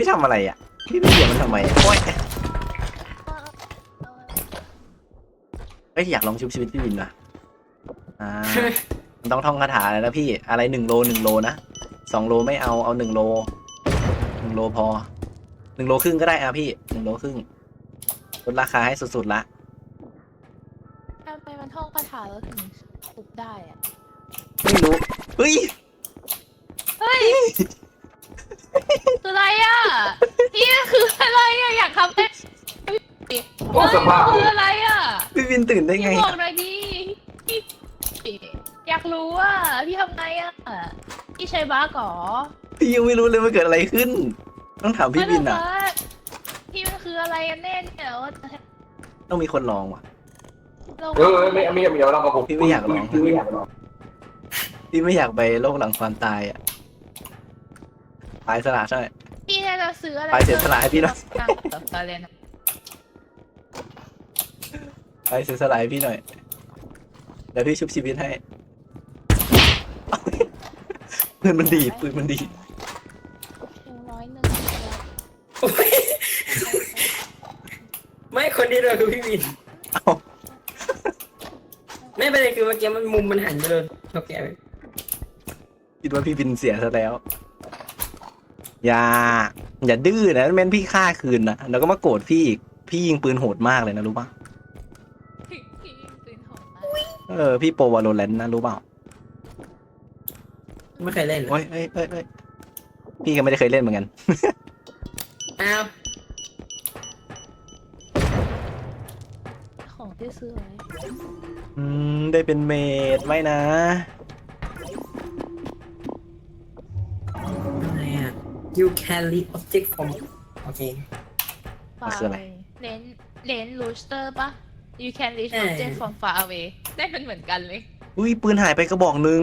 พี่ทำอะไรอะ พี่ไปเหยียบมันทำไมอะโอ๊ยเอ้ยอยากลองชุบชีวิตพี่วินว่ะอ่ามันต้องท่องคาถาเลยนะพี่ อะไรหนึ่งโลหนึ่งโลนะสองโลไม่เอาเอาหนึ่งโลหนึ่งโลพอหนึ่งโลครึ่งก็ได้อะพี่หนึ่งโลครึ่งลดราคาให้สุดๆละ ทำไมมันท่องคาถาแล้วถึงปลุกได้อะไม่รู้ เฮ้ย เฮ้ย คืออะไรอะพี่คืออะไรอะอยากทำได้โอ้สภาพ คืออะไรอะพี่วินตื่นได้ไงพี่บอกหน่อยดิพี่อยากรู้อะพี่ทำไงอะพี่ใช้บ้าก่อพี่ยังไม่รู้เลยว่าเกิดอะไรขึ้น ต้องถามพี่วินอะพี่มันคืออะไรกันแน่เนี่ยว่าจะให้ต้องมีคนลองว่ะเราเออไม่ไม่ไม่เอาเรากับผมพี่ไม่อยากลองพี่ไม่อยากลองพี่ไม่อยากไปโลกหลังความตายอะ ตายสละใช่ พี่น่าจะซื้ออะไรไปเสียสละให้พี่หน่อยแบบอะไรนะไปเสียสละให้พี่หน่อย เดี๋ยวพี่ชุบชีวิตให้ ปืนมันดีดปืนมันดีดหนึ่งร้อยหนึ่งไม่คนที่โดนคือพี่วิน เอ้าไม่เป็นไรคือเมื่อกี้มันมุมมันหันไปโดนโอเคคิดว่าพี่วินเสียซะแล้ว อย่า อย่าดื้อนะแม่นพี่ฆ่าคืนนะแล้วก็มาโกรธพี่อีก พี่ยิงปืนโหดมากเลยนะรู้ป่ะ พี่ยิงปืนของมาเออ พี่โปรวาโลแรนต์นะรู้เปล่าไม่เคยเล่นเลยโอ้ยเอ้ยเอ้ยเอ้ยพี่ก็ไม่ได้เคยเล่นเหมือนกัน อ้าวของที่ซื้อไว้อืม ได้เป็นเมดไหมนะ อะ you carry object from โอเค มันคืออะไร เลนเลนลูสเตอร์ปะ you can reach เออ object from far away ได้เป็นเหมือนกันเลย อุ้ยปืนหายไปกระบอกหนึ่ง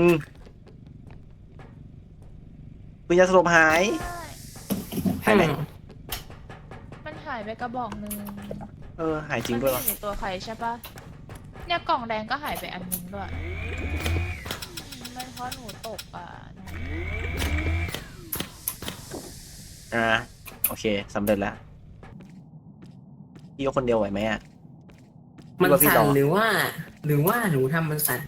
ปืนยาสลบหายหายไหนมันหายไปกระบอกหนึ่งเออหายจริงด้วยมัวะนไม่อยู่ในตัวใครใช่ปะเนี่ยกล่องแดงก็หายไปอันหนึงด้วยอืมมันเพราะหนูตกอะหนู อ่าโอเคสำเร็จแล้วพี่ก็คนเดียวไหวไหมอะมันว่าพี่สั่รนอหรือว่า หรือว่าหนูทำมันสั่น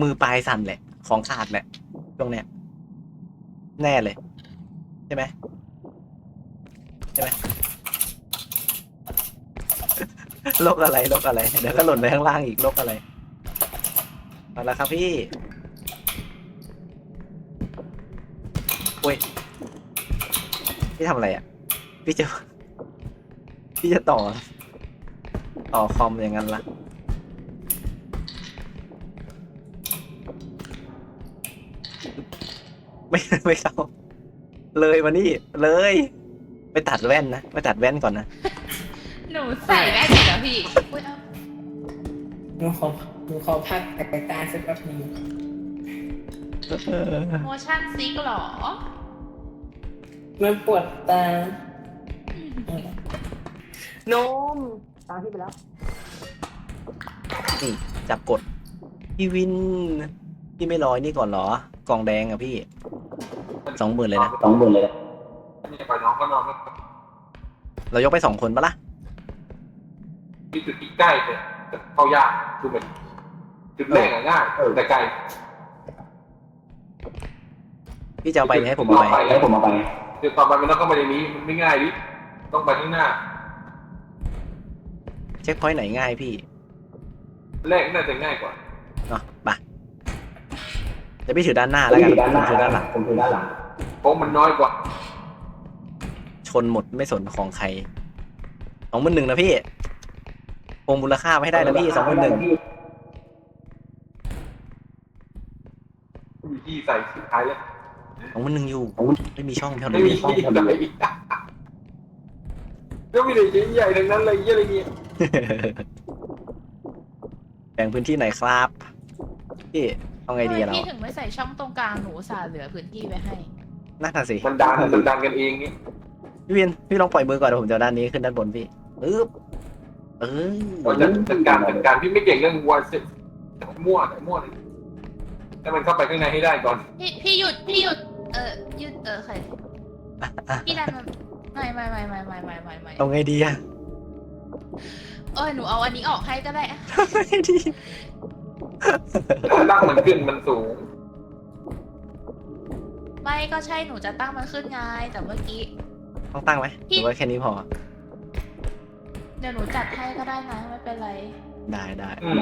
มือปลายสั่นแหละ ของขาดแหละตรงเนี้ยแน่เลย ใช่ไหมใช่ไหมโรคอะไรโรคอะไร เดี๋ยวก็หล่นไปข้างล่างอีกโรคอะไรมาแล้วครับพี่โอ้ย พี่ทำอะไรอะ พี่จะ พี่จะต่อ ต่อคอมอย่างนั้นละไม่ไม่เข้า เลยมานี่ เลย ไปตัดแว่นนะ ไปตัดแว่นก่อนนะ หนูใส่แว่นอยู่แล้วพี่อุ๊ยเอาหนูขอหนูขอพักแต่ตาสักแป๊บนึง motion sick เหรอ มันปวดตา นม ตาที่ไปแล้ว นี่จับกด พี่วิน พี่ไม่รอยนี่ก่อนเหรอ กล่องแดงอะพี่ สองหมื่นเลยนะสองหมื่นเลยนี่ไปน้องก็นอนเรายกไปสองคนปะล่ะ ที่จุดที่ใกล้แต่แต่เข้ายากคือเหมือนจุดแรกอะง่ายแต่ไกลพี่จะเอาไปหรือให้ผมเอาไปให้ผมเอาไป เดี๋ยวต่อไปมันต้องเข้าไปในนี้มันไม่ง่ายดิต้องไปข้างหน้าเช็คพอยต์ไหนง่ายพี่แรกน่าจะง่ายกว่าเนาะไปเดี๋ยวพี่ถือด้านหน้าแล้วกันผมถือด้านหลังผมถือด้านหลังเพราะมันน้อยกว่า ชนหมดไม่สนของใครสองหมื่นหนึ่งนะพี่คงมูลค่าไว้ให้ได้นะพี่สองหมื่นหนึ่งมีที่ใส่สุดท้ายแล้ว สองหมื่นหนึ่งอยู่ ไม่มีช่องเท่าไม่นั้นมีพี่ที่ใส่ก็มีแต่ใหญ่ๆทั้งนั้นเลยเยี่ยอะไรเงี้ยแบ่งพื้นที่หน่อยครับพี่เอาไงดีอะทำเรามพี่ถึงไม่ใส่ช่องตรงกลางหนูอุตสาห์เหลือพื้นที่ไว้ให้ น่าจะสิมันดันมันดันกันเองเงี้ยพี่วินพี่ลองปล่อยมือก่อนเดี๋ยวผมจะเอาด้านนี้ขึ้นด้านบนพี่ปึ๊บเออเราจะจัดการจัดการพี่ไม่เก่งเรื่องวัวเซ็ตมั่วแต่มั่วเลยให้มันเข้าไปข้างในให้ได้ก่อนพี่พี่หยุดพี่หยุด เออยุดเออใครพี่ดันมันไม่ไม่ไม่ไม่ไม่ไม่ไม่ไม่เอาไงดีอะเออหนูเอาอันนี้ออกให้ก็ได้อะเอาไงดีตั้งมันขึ้นมันสูง ไม่ก็ใช่หนูจะตั้งมันขึ้นไงแต่เมื่อกี้ ต้องตั้งไหมหรือว่าแค่นี้พอ เดี๋ยวหนูจัดให้ก็ได้นะไม่เป็นไร ได้ได้อืม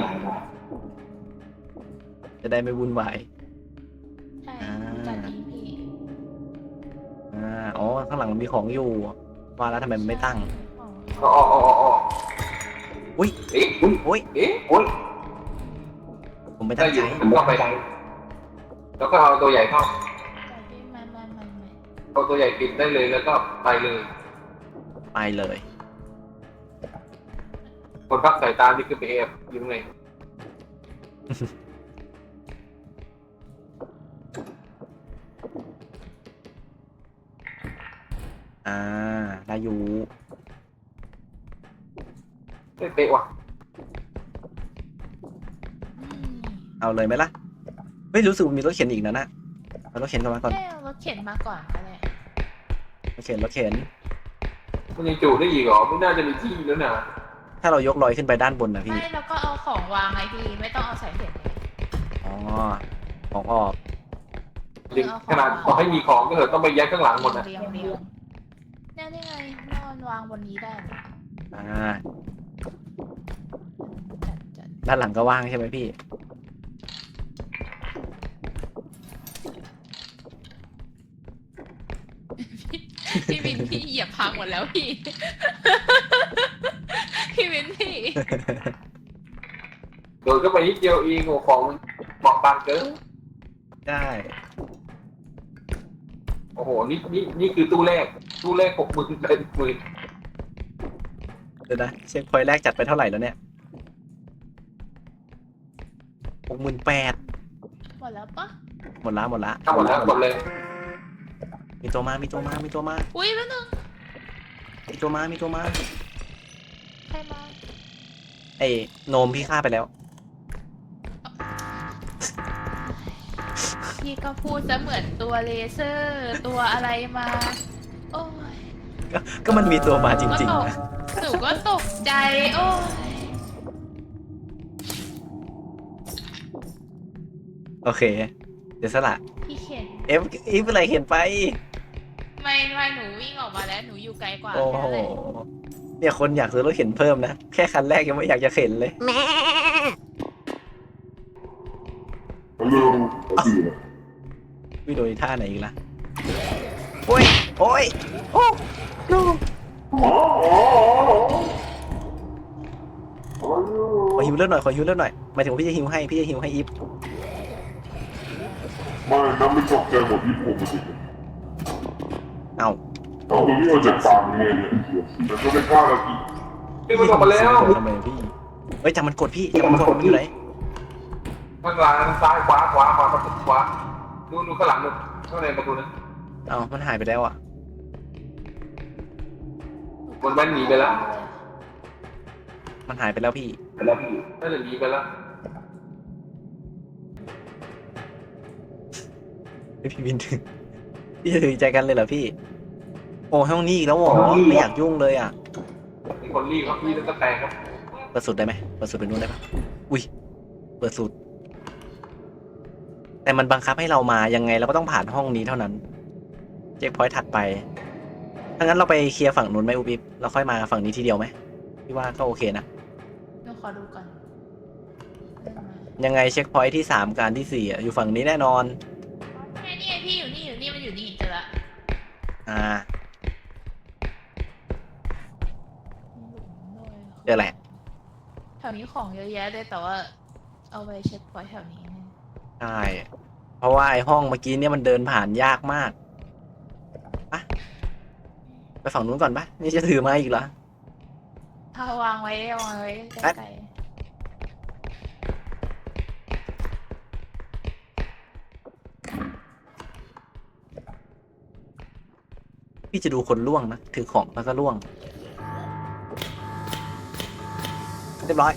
จะได้ไม่วุ่นวาย ใช่อ่าจัดเองพี่ อ่าอ๋อ ข้างหลังมันมีของอยู่ ว่าแล้วทำไมมันไม่ตั้ง อ๋ออ๋ออ๋ออ๋ออุ๊ยเอ๊ะอุ๊ยอุ้ย เอ๊ะอุ๊ยผมไม่ได้ตั้งอใจยู่มันก็ไปแล้วก็เอาตัวใหญ่เข้าแต่พี่ไม่ไม่ไม่ไม่เอาตัวใหญ่ปิดได้เลยแล้วก็ไปเลย ไปเลย คนพักสายตาที่ขึ้นไปเอฟอยิ้มไง อ่าได้อยู่ไม่เป๊ะว่ะอืมเอาเลยไหมล่ะเฮ้ยรู้สึกว่ามีรถเข็นอีกนะนะเอารถเข็นเข้ามาก่อนแค่เอารถเข็นมาก่อนก็ได้รถเข็นรถเข็น มันยังจูดได้อีกเหรอไม่น่าจะมีที่แล้วนะถ้าเรายกลอยขึ้นไปด้านบนนะพี่ไม่แล้วก็เอาของวางไงพี่ไม่ต้องเอาสายเข็นเลยอ๋อของออก จริงขนาดต่อให้มีของก็เถอะต้องไปยัดข้างหลังหมดอะเรียงเรียง เนี่ยนี่ไงนอนวางบนนี้ได้เลยอ่าจัดจัดด้านหลังก็ว่างใช่ไหมพี่ พี่วินพี่เหยียบพังหมดแล้วพี่ พี่วินพี่โดดก็ไปนิดเดียวเองโอ้ของมันบอกบางเกินได้โอ้โห นี่นี่นี่คือตู้แรก ตู้แรกหกหมื่นเป็นหมื่นเดี๋ยวนะเช็คพอยต์แรกจัดไปเท่าไหร่แล้วเนี่ยหกหมื่นแปดหมดแล้วปะหมดละหมดละทั้งหมดแล้วหมดเลยมีตัวมามีตัวมามีตัวมาอุ้ยแล้วนึงมีตัวมามีตัวมาใครมาไอ้โนมพี่ฆ่าไปแล้ว พี่ก็พูดจะเหมือนตัวเลเซอร์ ตัวอะไรมา โอ้ยก็ก็มันมีตัวมาจริงก็ๆตกนะหนูก็ตกใจ โอ้ยโอเค เดี๋ยวสละพี่เข็นเอฟอีฟอะไรเห็นไป ไม่ไม่หนูวิ่งออกมาแล้วหนูอยู่ไกลกว่าโอ้แค่โหนั้นแหละเนี่ยคนอยากซื้อรถเข็นเพิ่มนะ แค่คันแรกยังไม่อยากจะเข็นเลย Hello, Adina. วิโดยท่าไหนอีกล่ะโอ้ยโอ้ยโอ้โนขอฮิวเลือดหน่อยขอฮิวเลือดหน่อยหมายถึงว่าพี่จะฮิวให้พี่จะฮิวให้อีฟไม่น้ำไม่ตกใจหมดที่ผมสิเอาเอาตัวนี้มาจากฟาร์มเนี่ยแต่ก็ไม่กล้าละอีกขึ้นมันออกมาแล้วทำไมพี่เฮ้ยจำมันกดพี่จำมันกดมันอยู่ไหนข้างหลังซ้ายขวาขวาขวาประตูขวา ดูดูข้างหลังดูข้างในประตูนั้นเอามันหายไปแล้วอะ มันมันหนีไปแล้วมันหายไปแล้วพี่ ไปแล้วพี่น่าจะหนีไปแล้วเฮ้ยพี่วินถึงพี่จะถือใจกันเลยเหรอพี่ โอ้ห้องนี้อีกแล้วเหรอไม่อยากยุ่งเลยอะมีคนรีบครับพี่แล้วก็แตกครับเปิดสุดได้ไหมเปิดสุดไปนู้นได้ปะอุ้ย เปิดสุด แต่มันบังคับให้เรามายังไงเราก็ต้องผ่านห้องนี้เท่านั้นเช็คพอยต์ถัดไปถ้างั้นเราไปเคลียร์ฝั่งนู้นไหมอุบิบเราค่อยมาฝั่งนี้ทีเดียวไหมพี่ว่าก็โอเคนะหนูขอดูก่อนเดินมายังไงเช็คพอยต์ที่สามการที่สี่อะอยู่ฝั่งนี้แน่นอนแค่นี่ไงพี่อยู่นี่อยู่นี่มันอยู่นี่เจอละอ่ามีหลุมด้วยเจอแหละแถวนี้ของเยอะแยะเลยแต่ว่า เอาไปเช็คพอยต์แถวนี้นะ ใช่เพราะว่าไอ้ห้องเมื่อกี้เนี่ยมันเดินผ่านยากมากปะไปฝั่งนู้นก่อนปะนี่จะถือมาอีกเหรอ ถ้าวางไว้วางไว้แป๊บไกลพี่จะดูคนล่วงนะ ถือของแล้วก็ล่วง เรียบร้อย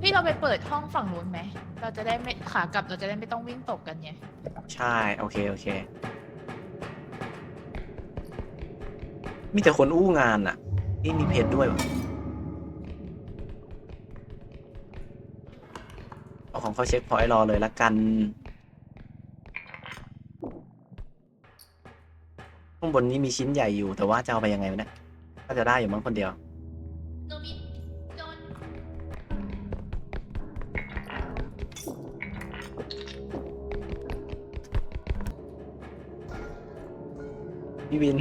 พี่เราไปเปิดห้องฝั่งนู้นไหม เราจะได้ไม่ขากลับเราจะได้ไม่ต้องวิ่งตกกันไงใช่ โอเค โอเค มีแต่คนอู้งานอะ นี่มีเพจด้วยวะเอาของเขาเช็คพอยต์รอเลยละกัน ข้างบนนี้มีชิ้นใหญ่อยู่แต่ว่าจะเอาไปยังไงวะเนี่ย จะได้อยู่มั้งคนเดียว โนบิโดนพี่วิน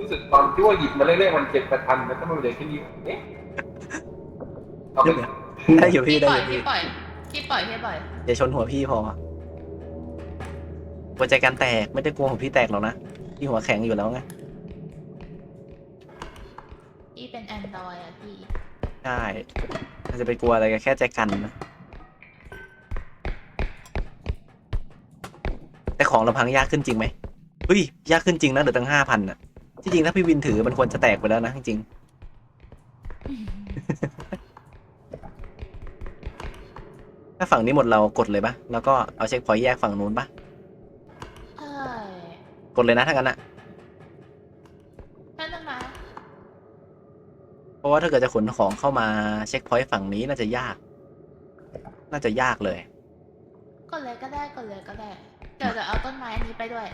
รู้สึกตอนที่ว่าหยิบมาเรื่อยๆมันเจ็บประทันแล้วก็มันเหลยแค่นี้เอ๊ะเอาไปได้อยู่พี่พี่ได้ปล่ออยยู่พี่พี่ปล่อยพี่ปล่อยพี่ปล่อยอย่าชนหัวพี่พอหัวใจการแตกไม่ได้กลัวหัวพี่แตกหรอกนะพี่หัวแข็งอยู่แล้วไง พี่เป็ นแอนดรอยอะพี่ใช่มันจะไปกลัวอะไรกันแค่ใจกันนะแต่ของลำพังยากขึ้นจริงไหมเฮ้ยยากขึ้นจริงนะเหลือตั้งห้าพันอะที่จริงถ้าพี่วินถือมันควรจะแตกไปแล้วนะจริงๆถ้าฝั่งนี้หมดเรากดเลยปะแล้วก็เอาเช็คพอยต์แยกฝั่งนู้นปะใช่กดเลยนะถ้างั้นอะ นั่นนะ เพ ราะว่าถ้าเกิดจะขนของเข้ามาเช็คพอยต์ฝั่งนี้น่าจะยาก น่าจะยากเลยกดเลยก็ได้กดเลยก็ได้เดี๋ยวจะเอาต้นไม้อันนี้ไปด้วย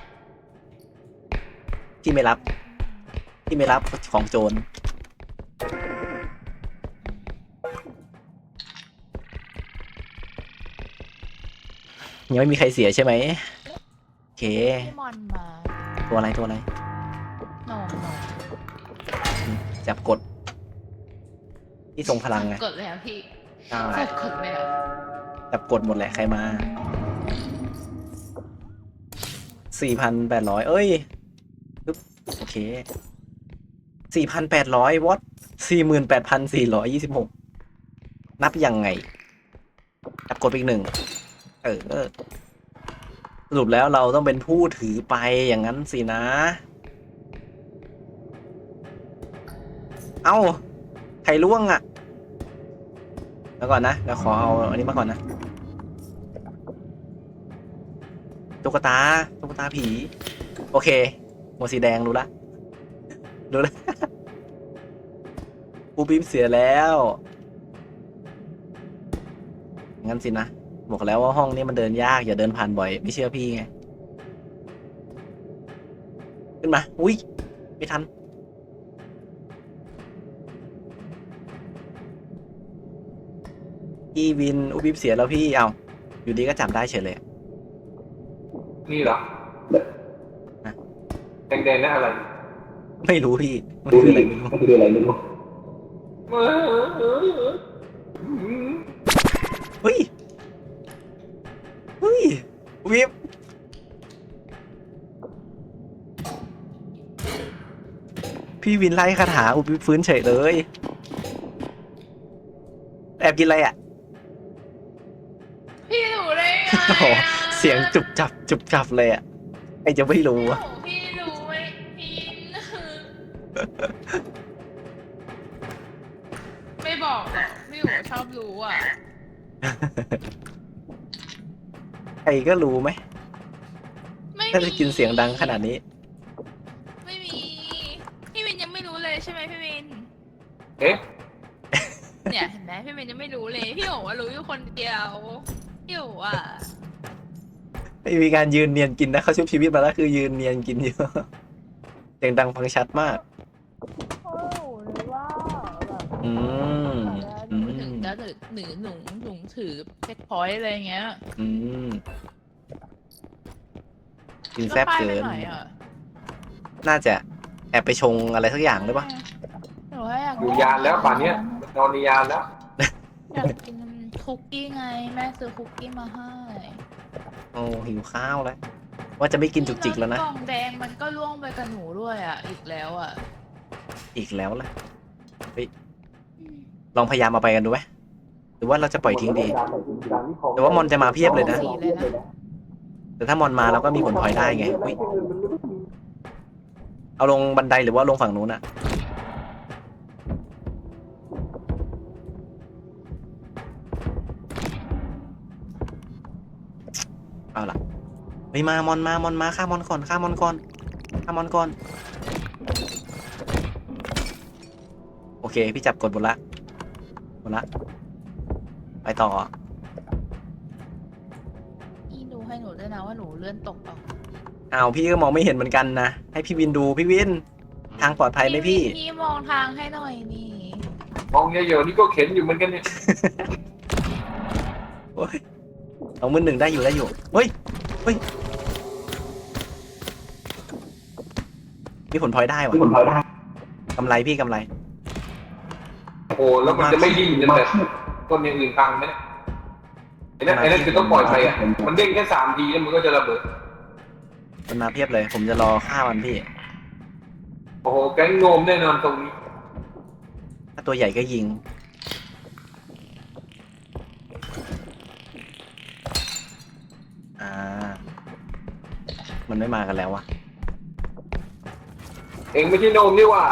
ที่ไม่รับ ที่ไม่รับของโจร ยังไม่มีใครเสียใช่ไหมโอเค พี่มอนมาตัวอะไรตัวอะไรโนโนจับกด ที่ทรงพลังไงกดเลยอะพี่ใช่กดกดเลยอะจับกดหมดแหละใครมาสี่พันแปดร้อยเอ้ยปึ๊บโอเคสี่พันแปดร้อยวอตสี่หมื่นแปดพันสี่ร้อยยี่สิบหกนับยังไงจับกดไปอีกหนึ่งเออเออสรุปแล้วเราต้องเป็นผู้ถือไปอย่างนั้นสินะ เอ้าใค รล่วงอะ่ะแล้วก่อนนะเดี๋ยวขอเอาอันนี้มาก่อนนะตุ๊กตาตุ๊กตาผี โอเคหมวสีแดงรู้ละรู้ละปูปิ๊บเสียแล้วงั้นสินะบอกแล้วว่าห้องนี้มันเดินยากอย่าเดินผ่านบ่อยไม่เชื่อพี่ไงขึ้นมา อุ้ยไม่ทัน พี่วินอุยปิ๊บเสียแล้วพี่เอาอยู่ดีก็จำได้เฉยเลยนี่เหรอฮะแดงๆนั่นอะไรไม่รู้พี่มันคืออะไรไม่รู้คืออะไรไม่รู้เฮ้ยเฮ้ยวิบพี่วินไล่คาถาอุบวิบฟื้นเฉยเลย แอบกินอะไรอะ พี่รู้ได้ไง โอ้โหอะเสียงจุบจับจุบจับเลยอะไอจะไม่รู้อะโอ้โหพี่รู้ไหมพี่ไม่บอกหรอกพี่หัวชอบรู้อะไอก็รู้ไหมไม่ถ้าจะกินเสียงดังขนาดนี้ ไม่มี พี่วินยังไม่รู้เลยใช่ไหมพี่วิน เอ๊ะเนี่ยเห็นไหมพี่วินยังไม่รู้เลย พี่โอ๋ว่ารู้อยู่คนเดียว พี่โอ๋อะ ไม่มีการยืนเนียนกินนะเขาชุบชีวิตมาแล้วคือยืนเนียนกินอยู่เสียงดังฟังชัดมาก โอ้หรือว่าแบบอืมอืถึงจะถือหนือหนุ่งหนุ่งถือเช็คพอยต์อะไรเงี้ยอืมกินแซ่บป้ายเกิไปนนอะน่าจะแอบไปชงอะไรสักอย่างหรือเปล่าหนูว่าอยากอยู่ยานแล้วป่านเนี้ยนอนในยานแล้ว อยากกินคุกกี้ไง แม่ซื้อคุกกี้มาให้ โอ้หิวข้าวแล้ว ว่าจะไม่กินจุกจิกแล้วนะ กล่องแดงมันก็ล่วงไปกับหนูด้วยอะ อีกแล้วอะอีกแล้วล่ะเฮ้ยลองพยายามเอาไปกันดูไหมหรือว่าเราจะปล่อยทิ้งดีแต่ว่ามอนจะมาเพียบเลยนะ สีเลยนะแต่ถ้ามอนมาเราก็มีผลพลอยได้ไงอุ๊ยเอาลงบันไดหรือว่าลงฝั่งนู้นอะ ไปมามอนมามอนมาฆ่ามอนก่อนฆ่ามอนก่อนฆ่ามอนก่อน โอเค พี่จับกดหมดละหมดละ ไปต่อ พี่ดูให้หนูด้วยนะว่าหนูเลื่อนตกเปล่าอ้าวพี่ก็มองไม่เห็นเหมือนกันนะ ให้พี่วินดูพี่วิน ทางปลอดภัยไหมพี่ พี่มองทางให้หน่อยนี่มองเยอะๆนี่ก็เข็นอยู่เหมือนกันเนี่ยโอ้ยเอามือหนึ่งได้อยู่ได้อยู่ เฮ้ย เฮ้ย พี่ผลพลอยได้วะกำไรพี่กำไร โอ้โหแล้วมันจะไม่ดิ้นจนแบบต้นอย่างอื่นพังไหมเนี่ยไอ้นั่นไอ้นั่นคือต้องปล่อยไปอะมันเด้งแค่สามทีแล้วมันก็จะระเบิด มันมาเพียบเลย ผมจะรอฆ่ามันพี่ โอ้โหแก๊งโนมแน่นอนตรงนี้ถ้าตัวใหญ่ก็ยิง อ่า มันไม่มากันแล้ววะ เองไม่ใช่โนมนี่หว่า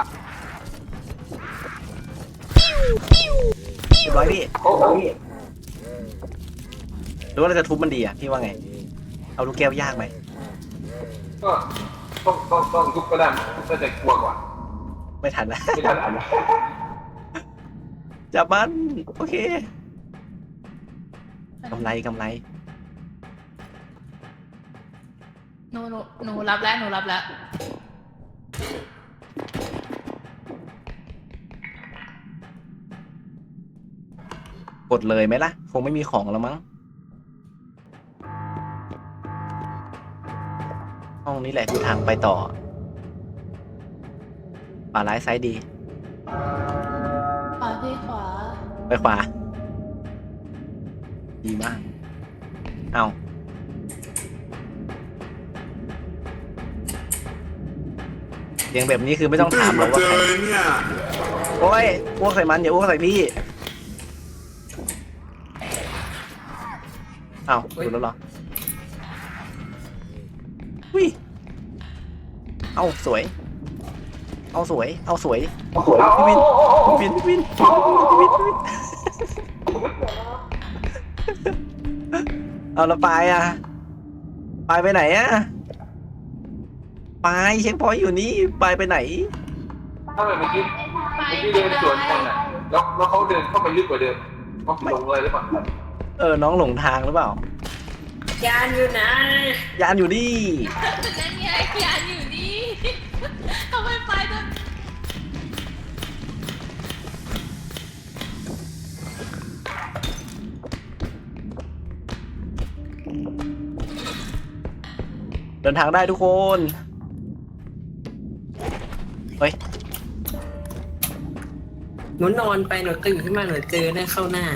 เรียบร้อยพี่โอ้โหหรือว่าเราจะทุบมันดีอะพี่ว่าไง เอาลูกแก้วยากไหมก็ต้องต้องต้องทุบก็ได้ก็จะกลัวกว่าไม่ทันนะไม่ทันอ่านจับมันโอเคกำไรกำไรหนูหนูหนูรับแล้วหนูรับแล้ว กดเลยไหมล่ะ คงไม่มีของแล้วมั้ง ห้องนี้แหละคือทางไปต่อป่าร้ายไซด์ดี ขวาพี่ขวา ไปขวา ดีมาก เอาเสียงแบบนี้คือไม่ต้องถามหรอกว่าใครเนี่ย โอ้ยอ้วกใส่มันอย่าอ้วกใส่พี่ อาดูแล้วเหรอวิเอาสวย เอาสวยเอาสวยพี่วินพี่วินพี่วินพี่วินพี่วินเอาและปลายอะปลายไปไหนอะปลายเช็คพอยต์อยู่นี่ปลายไปไหน ถ้าแบบเมื่อกี้ไปเมื่อกี้เดินสวนกันอะแล้วแล้วเขาเดินเข้าไปลึกกว่าเดิมเขาหลงเลยหรือเปล่า เออ น้องหลงทางหรือเปล่า ยานอยู่ไหนยานอยู่นี่นั่นไงยานอยู่นี่ทำไมไปจนเดินทางได้ทุกคนหนูนอนไปหนูตื่นขึ้นมาหนูเจอได้เข้าหน้า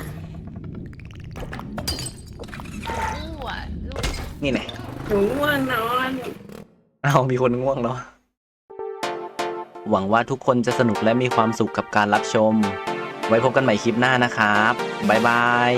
นี่ไหนหนูง่วงนอนเอามีคนง่วงแล้ว หวังว่าทุกคนจะสนุกและมีความสุขกับการรับชม ไว้พบกันใหม่คลิปหน้านะครับ บ๊ายบาย